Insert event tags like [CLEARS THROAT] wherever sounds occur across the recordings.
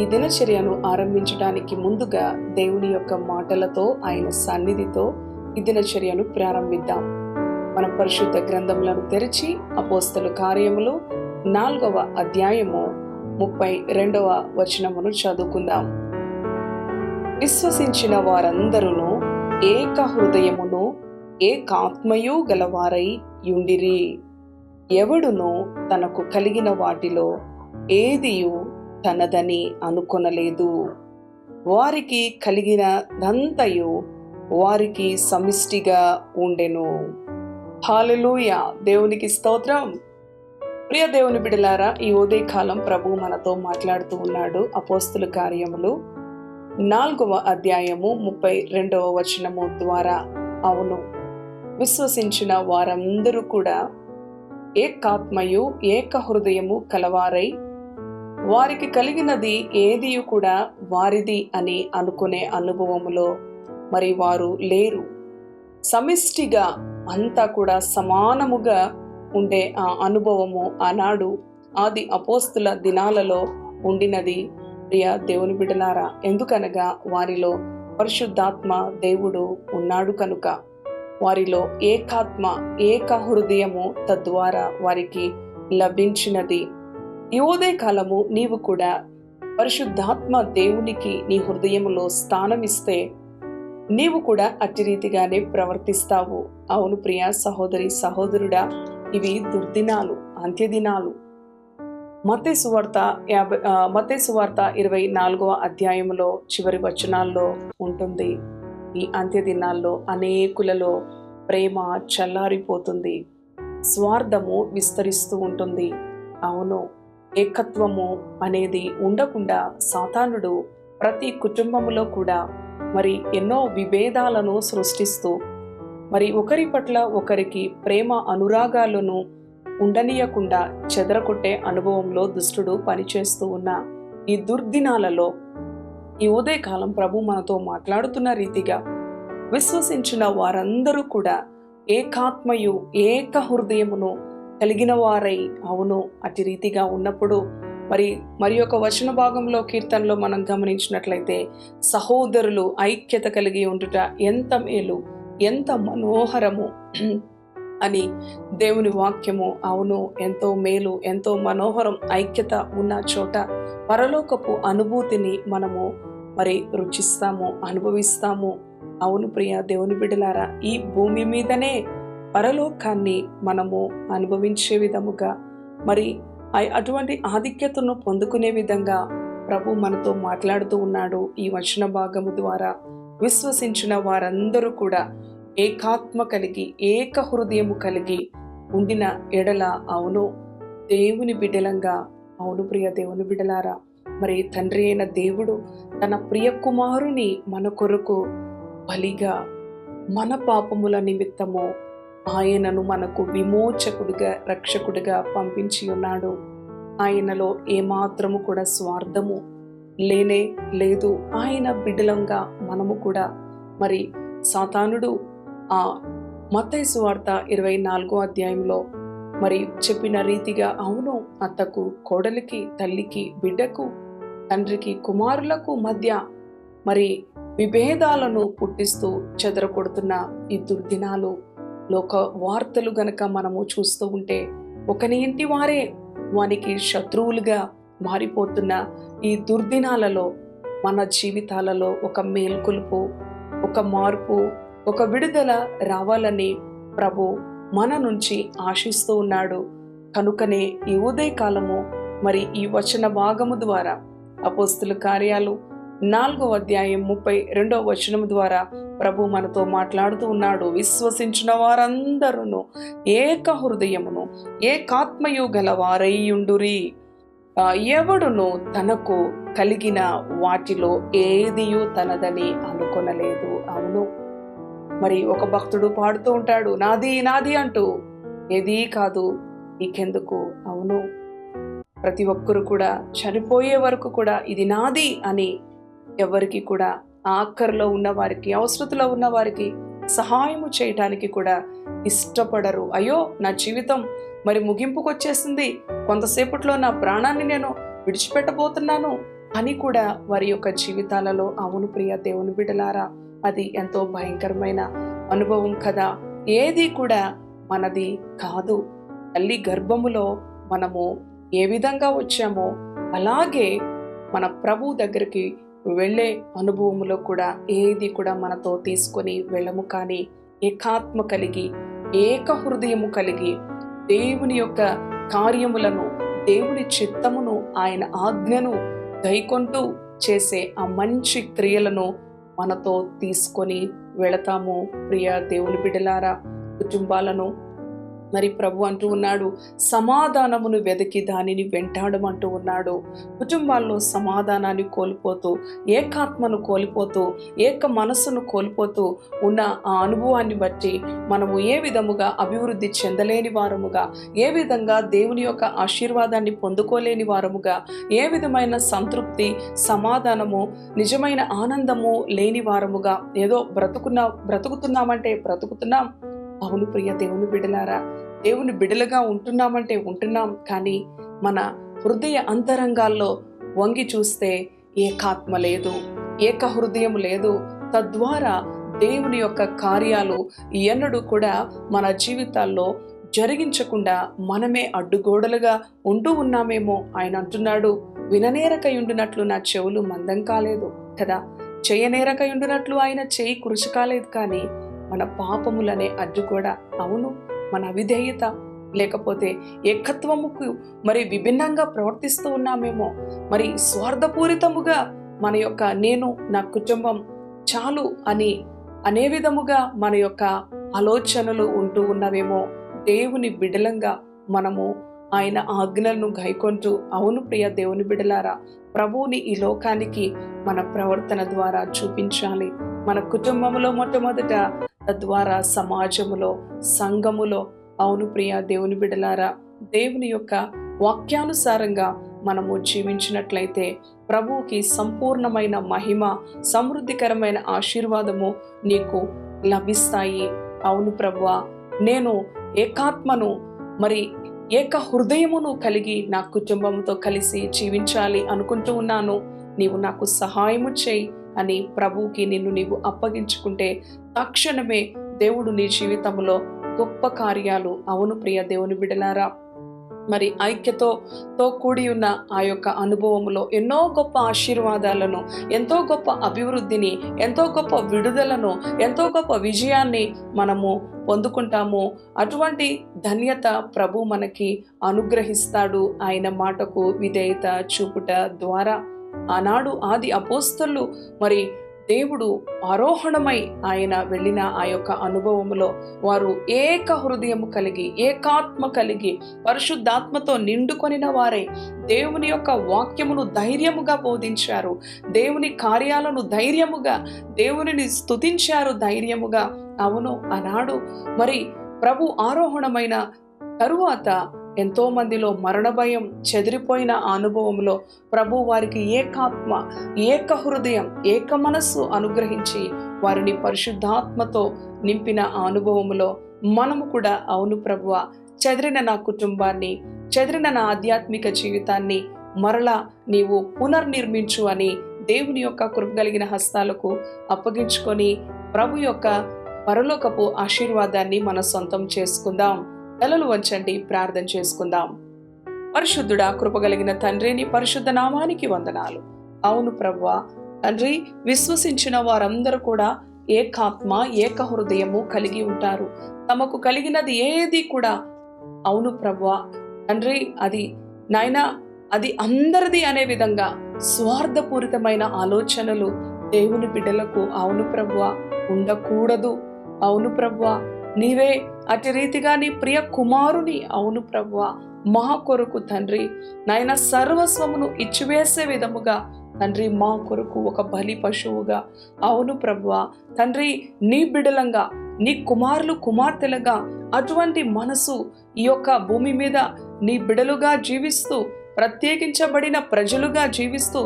ఈ దినచర్యను ఆరంభించడానికి ముందుగా దేవుని యొక్క మాటలతో ఆయన సన్నిధితో ఈ దినచర్యను ప్రారంభిద్దాం. మన పరిశుద్ధ గ్రంథములను తెరిచి అపోస్తలు కార్యములు నాలుగవ అధ్యాయము ముప్పై రెండవ వచనమును చదువుకుందాం. విశ్వసించిన వారందరూ ఏక హృదయమును ఏకాత్మయు గలవారై యుండిరి. ఎవడును తనకు కలిగిన వాటిలో ఏదియు తనదని అనుకొనలేదు. వారికి కలిగినదంతయు వారికి సమిష్టిగా ఉండెను. హాలెలూయ దేవునికి స్తోత్రం. ప్రియ దేవుని బిడలారా ఈ ఉదయకాలం ప్రభు మనతో మాట్లాడుతూ ఉన్నాడు అపోస్తుల కార్యములు. నాలుగవ అధ్యాయము ముప్పై రెండవ వచనము ద్వారా అవును. విశ్వసించిన వారందరూ కూడా ఏకాత్మయు ఏక హృదయము కలవారై వారికి కలిగినది ఏది కూడా వారిది అని అనుకునే అనుభవములో మరి వారు లేరు. సమిష్టిగా అంతా కూడా సమానముగా ఉండే ఆ అనుభవము ఆనాడు ఆది అపోస్తుల దినాలలో ఉండినది. ప్రియ దేవుని బిడలారా ఎందుకనగా వారిలో పరిశుద్ధాత్మ దేవుడు ఉన్నాడు కనుక. వారిలో ఏకాత్మ ఏక హృదయము తద్వారా వారికి లభించినది. ఈ ఉదయకాలము నీవు కూడా పరిశుద్ధాత్మ దేవునికి నీ హృదయంలో స్థానమిస్తే నీవు కూడా అట్టి రీతిగానే ప్రవర్తిస్తావు. అవును ప్రియ సహోదరి సహోదరుడా ఇవి దుర్దినాలు అంత్యదినాలు. మతే సువార్త యాభై మతే సువార్త ఇరవై నాలుగవ అధ్యాయంలో చివరి వచనాల్లో ఉంటుంది. ఈ అంత్యదినాల్లో అనేకులలో ప్రేమ చల్లారిపోతుంది. స్వార్థము విస్తరిస్తూ ఉంటుంది. అవును ఏకత్వము అనేది ఉండకుండా సాతానుడు ప్రతి కుటుంబములో కూడా మరి ఎన్నో విభేదాలను సృష్టిస్తూ మరి ఒకరి పట్ల ఒకరికి ప్రేమ అనురాగాలను ఉండనీయకుండా చెదరకొట్టే అనుభవంలో దుష్టుడు పనిచేస్తూ ఉన్న ఈ దుర్దినాలలో ఈ ఉదయకాలం ప్రభు మనతో మాట్లాడుతున్న రీతిగా విశ్వసించిన వారందరూ కూడా ఏకాత్మయు ఏక హృదయమును కలిగిన వారై అవును అతి రీతిగా ఉన్నప్పుడు. మరి మరి యొక్క వచన భాగంలో కీర్తనలో మనం గమనించినట్లయితే సహోదరులు ఐక్యత కలిగి ఉండుట ఎంత మేలు ఎంత మనోహరము [CLEARS THROAT] అని దేవుని వాక్యము అవును ఎంతో మేలు ఎంతో మనోహరం ఐక్యత ఉన్న చోట పరలోకపు అనుభూతిని మనము మరి రుచిస్తాము అనుభవిస్తాము. అవును ప్రియ దేవుని బిడ్డలారా ఈ భూమి మీదనే పరలోకాన్ని మనము అనుభవించే విధముగా మరి అటువంటి ఆధిక్యతను పొందుకునే విధంగా ప్రభు మనతో మాట్లాడుతూ ఉన్నాడు ఈ వచన భాగము ద్వారా. విశ్వసించిన వారందరూ కూడా ఏకాత్మ కలిగి ఏక హృదయము కలిగి ఉండిన ఎడల అవును దేవుని బిడ్డలంగా అవును ప్రియ దేవుని బిడలారా మరి తండ్రి అయిన దేవుడు తన ప్రియ కుమారుని మన కొరకు బలిగా మన పాపముల నిమిత్తము ఆయనను మనకు విమోచకుడిగా రక్షకుడిగా పంపించి ఉన్నాడు. ఆయనలో ఏమాత్రము కూడా స్వార్థము లేనే లేదు. ఆయన బిడ్డలంగా మనము కూడా. మరి సాతానుడు ఆ మత్తైసు సువార్త ఇరవై నాలుగో అధ్యాయంలో మరి చెప్పిన రీతిగా అవును అత్తకు కోడలికి తల్లికి బిడ్డకు తండ్రికి కుమారులకు మధ్య మరి విభేదాలను పుట్టిస్తూ చెదరకొడుతున్న ఈ దుర్దినాలు. లోక వార్తలు గనక మనము చూస్తూ ఉంటే ఒకని ఇంటి వారే వానికి శత్రువులుగా మారిపోతున్న ఈ దుర్దినాలలో మన జీవితాలలో ఒక మేల్కొలుపు ఒక మార్పు ఒక విడుదల రావాలని ప్రభు మన నుంచి ఆశిస్తూ ఉన్నాడు. కనుకనే ఈ ఉదయకాలము మరి ఈ వచన భాగము ద్వారా అపోస్తుల కార్యాలు నాలుగో అధ్యాయం ముప్పై రెండవ వచనం ద్వారా ప్రభు మనతో మాట్లాడుతూ ఉన్నాడు. విశ్వసించిన వారందరూ ఏక హృదయమును ఏకాత్మయు గల వారయ్యుండురి. ఎవడును తనకు కలిగిన వాటిలో ఏదియు తనదని అనుకొనలేదు. అవును. మరి ఒక భక్తుడు పాడుతూ ఉంటాడు నాది నాది అంటూ. ఏదీ కాదు నీకెందుకు? అవును. ప్రతి ఒక్కరు కూడా చనిపోయే వరకు కూడా ఇది నాది అని ఎవరికి కూడా ఆఖరిలో ఉన్నవారికి అవసరతలో ఉన్నవారికి సహాయము చేయటానికి కూడా ఇష్టపడరు. అయ్యో నా జీవితం మరి ముగింపుకు వచ్చేసింది. కొంతసేపట్లో నా ప్రాణాన్ని నేను విడిచిపెట్టబోతున్నాను అని కూడా వారి యొక్క జీవితాలలో అవును ప్రియ దేవుని బిడలారా అది ఎంతో భయంకరమైన అనుభవం కదా. ఏది కూడా మనది కాదు. తల్లి గర్భములో మనము ఏ విధంగా వచ్చామో అలాగే మన ప్రభు దగ్గరికి వెళ్ళే అనుభవములో కూడా ఏది కూడా మనతో తీసుకొని వెళ్ళము కానీ ఏకాత్మ కలిగి ఏక హృదయము కలిగి దేవుని యొక్క కార్యములను దేవుని చిత్తమును ఆయన ఆజ్ఞను గైకొంటూ చేసే ఆ మంచి క్రియలను మనతో తీసుకొని వెళతాము. ప్రియ దేవుని బిడలారా కుటుంబాలను మరి ప్రభు అంటూ ఉన్నాడు సమాధానమును వెతికి దానిని వెంటాడమంటూ ఉన్నాడు. కుటుంబాల్లో సమాధానాన్ని కోల్పోతూ ఏకాత్మను కోల్పోతూ ఏక మనస్సును కోల్పోతూ ఉన్న ఆ అనుభవాన్ని బట్టి మనము ఏ విధముగా అభివృద్ధి చెందలేని వారముగా ఏ విధంగా దేవుని యొక్క ఆశీర్వాదాన్ని పొందుకోలేని వారముగా ఏ విధమైన సంతృప్తి సమాధానము నిజమైన ఆనందము లేని వారముగా ఏదో బ్రతుకున్న బ్రతుకుతున్నామంటే బ్రతుకుతున్నాం. అవును ప్రియ దేవుని బిడలారా దేవుని బిడలుగా ఉంటున్నామంటే ఉంటున్నాం కానీ మన హృదయ అంతరంగాల్లో వంగి చూస్తే ఏకాత్మ లేదు ఏక హృదయం లేదు. తద్వారా దేవుని యొక్క కార్యాలు ఎన్నడూ కూడా మన జీవితాల్లో జరిగించకుండా మనమే అడ్డుగోడలుగా ఉంటూ ఉన్నామేమో ఆయన అంటున్నాడు. విననేరకయుండునట్లు నా చెవులు మందం కాలేదు కదా? చేయనేరకయుండునట్లు ఆయన చేయి కురుచు కాలేదు కానీ మన పాపములనే అడ్డు కూడా. అవును మన అవిధేయత లేకపోతే ఏకత్వముకు మరి విభిన్నంగా ప్రవర్తిస్తూ ఉన్నామేమో. మరి స్వార్థపూరితముగా మన యొక్క నేను నా కుటుంబం చాలు అని అనే విధముగా మన యొక్క ఆలోచనలు ఉంటూ ఉన్నవేమో. దేవుని బిడలంగా మనము ఆయన ఆజ్ఞలను గైకొంటూ అవును ప్రియ దేవుని బిడలారా ప్రభువుని ఈ లోకానికి మన ప్రవర్తన ద్వారా చూపించాలి. మన కుటుంబంలో మొట్టమొదట తద్వారా సమాజములో సంఘములో అవును ప్రియ దేవుని బిడలారా దేవుని యొక్క వాక్యానుసారంగా మనము జీవించినట్లయితే ప్రభువుకి సంపూర్ణమైన మహిమ సమృద్ధికరమైన ఆశీర్వాదము నీకు లభిస్తాయి. అవును ప్రభువా నేను ఏకాత్మను మరి ఏక హృదయమును కలిగి నా కుటుంబంతో కలిసి జీవించాలి అనుకుంటూ ఉన్నాను. నీవు నాకు సహాయము చేయి. అని ప్రభువుకి నిన్ను నీవు అప్పగించుకుంటే తక్షణమే దేవుడు నీ జీవితంలో గొప్ప కార్యాలు. అవును ప్రియ దేవుని బిడలారా మరి ఐక్యతతో కూడి ఉన్న ఆ యొక్క అనుభవములో ఎన్నో గొప్ప ఆశీర్వాదాలను ఎంతో గొప్ప అభివృద్ధిని ఎంతో గొప్ప విడుదలను ఎంతో గొప్ప విజయాన్ని మనము పొందుకుంటాము. అటువంటి ధన్యత ప్రభు మనకి అనుగ్రహిస్తాడు. ఆయన మాటకు విధేయత చూపుట ద్వారా ఆనాడు ఆది అపోస్తలు మరి దేవుడు ఆరోహణమై ఆయన వెళ్ళిన ఆ యొక్క అనుభవములో వారు ఏక హృదయము కలిగి ఏకాత్మ కలిగి పరిశుద్ధాత్మతో నిండుకొనిన వారే. దేవుని యొక్క వాక్యమును ధైర్యముగా బోధించారు. దేవుని కార్యాలను ధైర్యముగా దేవునిని స్తుతించారు ధైర్యముగా. అవును ఆనాడు మరి ప్రభు ఆరోహణమైన తరువాత ఎంతో మందిలో మరణ భయం చెదిరిపోయిన ఆ అనుభవంలో ప్రభు వారికి ఏకాత్మ ఏక హృదయం ఏక మనస్సు అనుగ్రహించి వారిని పరిశుద్ధాత్మతో నింపిన ఆ అనుభవములో మనము కూడా అవును ప్రభువ. చెదిరిన నా కుటుంబాన్ని చెదిరిన నా ఆధ్యాత్మిక జీవితాన్ని మరలా నీవు పునర్నిర్మించు అని దేవుని యొక్క కృప కలిగిన హస్తాలకు అప్పగించుకొని ప్రభు యొక్క పరలోకపు ఆశీర్వాదాన్ని మన సొంతం చేసుకుందాం. తలలు వంచండి ప్రార్థన చేసుకుందాం. పరిశుద్ధుడా కృపగలిగిన తండ్రిని పరిశుద్ధ నామానికి వందనాలు. అవును ప్రభువా తండ్రి విశ్వసించిన వారందరూ కూడా ఏకాత్మ ఏక హృదయము కలిగి ఉంటారు. తమకు కలిగినది ఏది కూడా అవును ప్రభువా తండ్రి అది నాయనా అది అందరిది అనే విధంగా స్వార్థపూరితమైన ఆలోచనలు దేవుని బిడ్డలకు అవును ప్రభువా ఉండకూడదు. అవును ప్రవ్వా నీవే అతి రీతిగా నీ ప్రియ కుమారుని అవును ప్రభువ. మా కొరకు తండ్రి నాయన సర్వస్వమును ఇచ్చివేసే విధముగా తండ్రి మా కొరకు ఒక బలి పశువుగా అవును ప్రభువ. తండ్రి నీ బిడలంగా నీ కుమారులు కుమార్తెలుగా అటువంటి మనసు ఈ యొక్క భూమి మీద నీ బిడలుగా జీవిస్తూ ప్రత్యేకించబడిన ప్రజలుగా జీవిస్తూ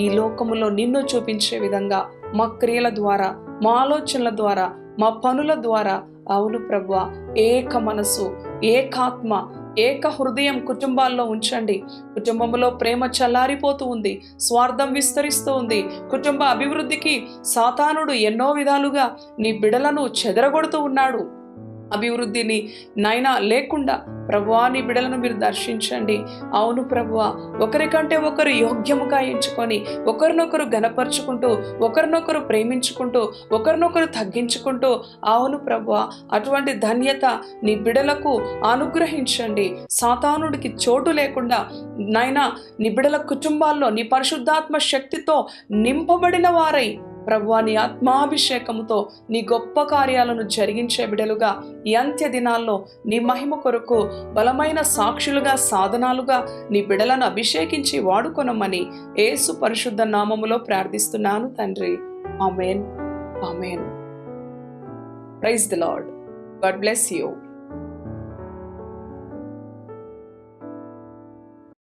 ఈ లోకములో నిన్ను చూపించే విధంగా మా క్రియల ద్వారా మా ఆలోచనల ద్వారా మా పనుల ద్వారా అవును ప్రభువ ఏక మనసు ఏకాత్మ ఏక హృదయం కుటుంబాల్లో ఉంచండి. కుటుంబంలో ప్రేమ చల్లారిపోతూ ఉంది స్వార్థం విస్తరిస్తూ ఉంది. కుటుంబ అభివృద్ధికి సాతానుడు ఎన్నో విధాలుగా నీ బిడలను చెదరగొడుతూ ఉన్నాడు. అభివృద్ధిని నైనా లేకుండా ప్రభువా నీ బిడలను మీరు దర్శించండి. అవును ప్రభువా ఒకరికంటే ఒకరు యోగ్యముగా ఎంచుకొని ఒకరినొకరు గనపరుచుకుంటూ ఒకరినొకరు ప్రేమించుకుంటూ ఒకరినొకరు తగ్గించుకుంటూ అవును ప్రభువా అటువంటి ధన్యత నీ బిడలకు అనుగ్రహించండి. సాతానుడికి చోటు లేకుండా నైనా నీ బిడల కుటుంబాల్లో నీ పరిశుద్ధాత్మ శక్తితో నింపబడిన వారై ప్రభువా నీ ఆత్మాభిషేకముతో నీ గొప్ప కార్యాలను జరిగించే బిడలుగా ఈ అంత్య దినాల్లో నీ మహిమ కొరకు బలమైన సాక్షులుగా సాధనాలుగా నీ బిడలను అభిషేకించి వాడుకొనమని ఏసు పరిశుద్ధ నామములో ప్రార్థిస్తున్నాను తండ్రి. Amen. Amen. Praise the lord. God bless you.